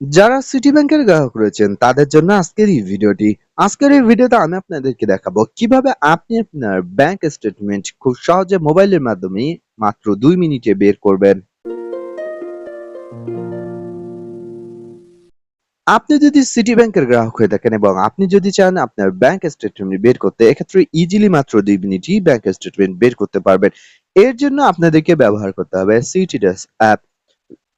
যারা সিটি ব্যাংকের গ্রাহক রয়েছেন, তাদের জন্য আজকের এই ভিডিওটি। আজকের এই ভিডিওতে আমি আপনাদেরকে দেখাবো কীভাবে আপনি আপনার ব্যাংক স্টেটমেন্ট খুব সহজে মোবাইলের মাধ্যমে মাত্র দুই মিনিটে বের করবেন। আপনি যদি সিটি ব্যাংকের গ্রাহক হয়ে থাকেন এবং আপনি যদি চান আপনার ব্যাংক স্টেটমেন্ট বের করতে, এক্ষেত্রে ইজিলি মাত্র দুই মিনিটই ব্যাংক স্টেটমেন্ট বের করতে পারবেন। এর জন্য আপনাদেরকে ব্যবহার করতে হবে সিটি সিটিডাস অ্যাপ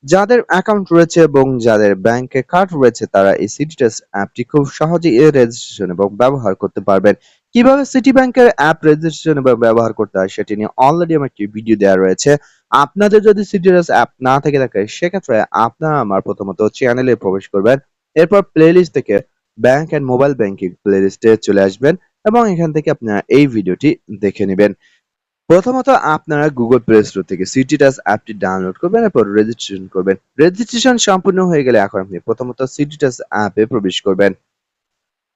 যাদের অ্যাকাউন্ট রয়েছে এবং যাদের ব্যাংকে কার্ড রয়েছে, তারা এই সিটিটাস অ্যাপটি খুব সহজেই এর রেজিস্ট্রেশন এবং ব্যবহার করতে পারবেন। কীভাবে সিটি ব্যাংকের অ্যাপ রেজিস্ট্রেশন এবং ব্যবহার করতে হয়, সেটি নিয়ে অলরেডি আমার একটি ভিডিও দেওয়া রয়েছে। আপনাদের যদি সিটিটাস অ্যাপ না থেকে থাকে, সেক্ষেত্রে আপনারা আমার প্রথমত চ্যানেলে প্রবেশ করবেন, এরপর প্লেলিস্ট থেকে ব্যাংক এন্ড মোবাইল ব্যাংকিং প্লেলিস্টে চলে আসবেন এবং এখান থেকে আপনারা এই ভিডিওটি দেখে নেবেন। প্রথমত আপনারা গুগল প্লে স্টোর থেকে সিটি টাচ অ্যাপটি ডাউনলোড করবেন, এরপর রেজিস্ট্রেশন করবেন। রেজিস্ট্রেশন সম্পূর্ণ হয়ে গেলে এখন আপনি প্রথমত সিটি টাচ অ্যাপে প্রবেশ করবেন।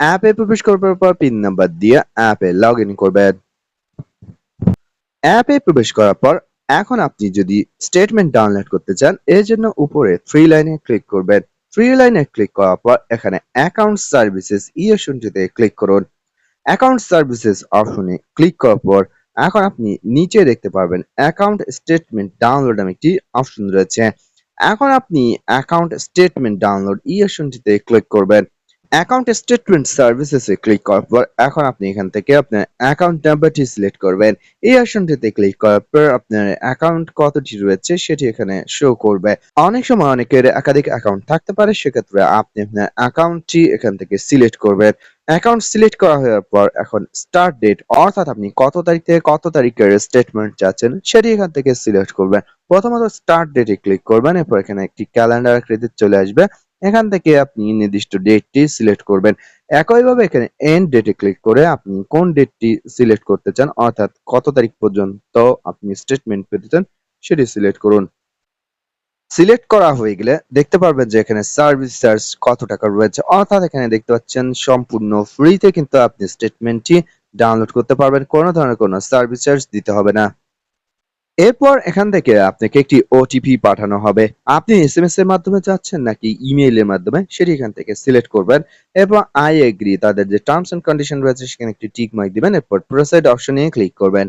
অ্যাপে প্রবেশ করার পর পিন নাম্বার দিয়ে অ্যাপে লগ ইন করবেন। অ্যাপে প্রবেশ করার পর এখন আপনি যদি স্টেটমেন্ট ডাউনলোড করতে চান, এর জন্য উপরে থ্রি লাইনে ক্লিক করবেন। থ্রি লাইনে ক্লিক করার পর এখানে অ্যাকাউন্ট সার্ভিসেস ই অপশনটিতে ক্লিক করুন। অ্যাকাউন্ট সার্ভিসেস অপশনে ক্লিক করার পর এখন আপনি নিচে দেখতে পারবেন অ্যাকাউন্ট স্টেটমেন্ট ডাউনলোড নামে একটি অপশন রয়েছে। এখন আপনি অ্যাকাউন্ট স্টেটমেন্ট ডাউনলোড এই অপশনটিতে ক্লিক করবেন। অ্যাকাউন্ট স্টেটমেন্ট সার্ভিসেসে ক্লিক করার পর এখন আপনি এখান থেকে আপনার অ্যাকাউন্ট নাম্বারটি সিলেক্ট করবেন। এই অপশনটিতে ক্লিক করার পর আপনার অ্যাকাউন্ট কতটি রয়েছে সেটি এখানে শো করবে। অনেক সময় অনেকের একাধিক অ্যাকাউন্ট থাকতে পারে, সেক্ষেত্রে আপনি আপনার অ্যাকাউন্টটি এখান থেকে সিলেক্ট করবেন। অ্যাকাউন্ট সিলেক্ট করা হওয়ার পর এখন স্টার্ট ডেট অর্থাৎ আপনি কত তারিখ থেকে কত তারিখের স্টেটমেন্ট চাচ্ছেন সেটি এখান থেকে সিলেক্ট করবেন। প্রথমত স্টার্ট ডেটে ক্লিক করবেন, এরপর এখানে একটি ক্যালেন্ডার ক্রেডিট চলে আসবে। এখান থেকে আপনি নির্দিষ্ট ডেটটি সিলেক্ট করবেন। একইভাবে এখানে এন্ড ডেটে ক্লিক করে আপনি কোন ডেটটি সিলেক্ট করতে চান, অর্থাৎ কত তারিখ পর্যন্ত আপনি স্টেটমেন্ট পেতে চান, সেটি সিলেক্ট করুন। সিলেক্ট করা হয়ে গেলে দেখতে পারবেন যে এখানে সার্ভিস চার্জ কত টাকা রয়েছে। অর্থাৎ এখানে দেখতে পাচ্ছেন সম্পূর্ণ ফ্রিতে কিন্তু আপনি স্টেটমেন্টটি ডাউনলোড করতে পারবেন। কোনো ধরনের কোনো সার্ভিস চার্জ দিতে হবে না। এরপর এখান থেকে আপনাকে একটি ওটিপি পাঠানো হবে। আপনি এস এম এস এর মাধ্যমে চাচ্ছেন নাকি ইমেইলের মাধ্যমে, সেটি এখান থেকে সিলেক্ট করবেন। এরপর আই এগ্রি তাদের যে টার্মস এন্ড কন্ডিশন রয়েছে, সেখানে একটি টিক মার্ক দিবেন। এরপর প্রসিড অপশনে ক্লিক করবেন।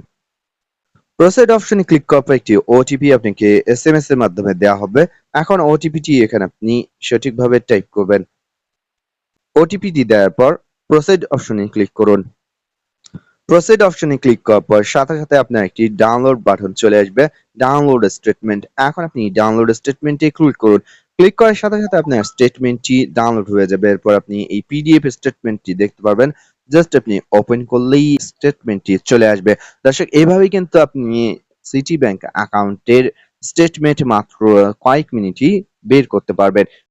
প্রসিড অপশনে ক্লিক করার পর একটি ওটিপি আপনাকে এসএমএস এর মাধ্যমে দেওয়া হবে। এখন ওটিপিটি এখানে আপনি সঠিকভাবে টাইপ করবেন। ওটিপিটি দেওয়ার পর প্রসিড অপশনে ক্লিক করুন। প্রসিড অপশনে ক্লিক করার পর সাথে সাথে আপনার একটি ডাউনলোড বাটন চলে আসবে। ডাউনলোড স্টেটমেন্ট এখন আপনি ডাউনলোড স্টেটমেন্টে ক্লিক করুন। ক্লিক করার সাথে সাথে আপনার স্টেটমেন্টটি ডাউনলোড হয়ে যাবে। এরপর আপনি এই পিডিএফ স্টেটমেন্টটি দেখতে পারবেন। জাস্ট আপনি ওপেন করলেই স্টেটমেন্টটি চলে আসবে। দর্শক, এভাবেই কিন্তু আপনি সিটি ব্যাংক অ্যাকাউন্টের স্টেটমেন্ট মাত্র কয়েক মিনিটই বের করতে পারবেন।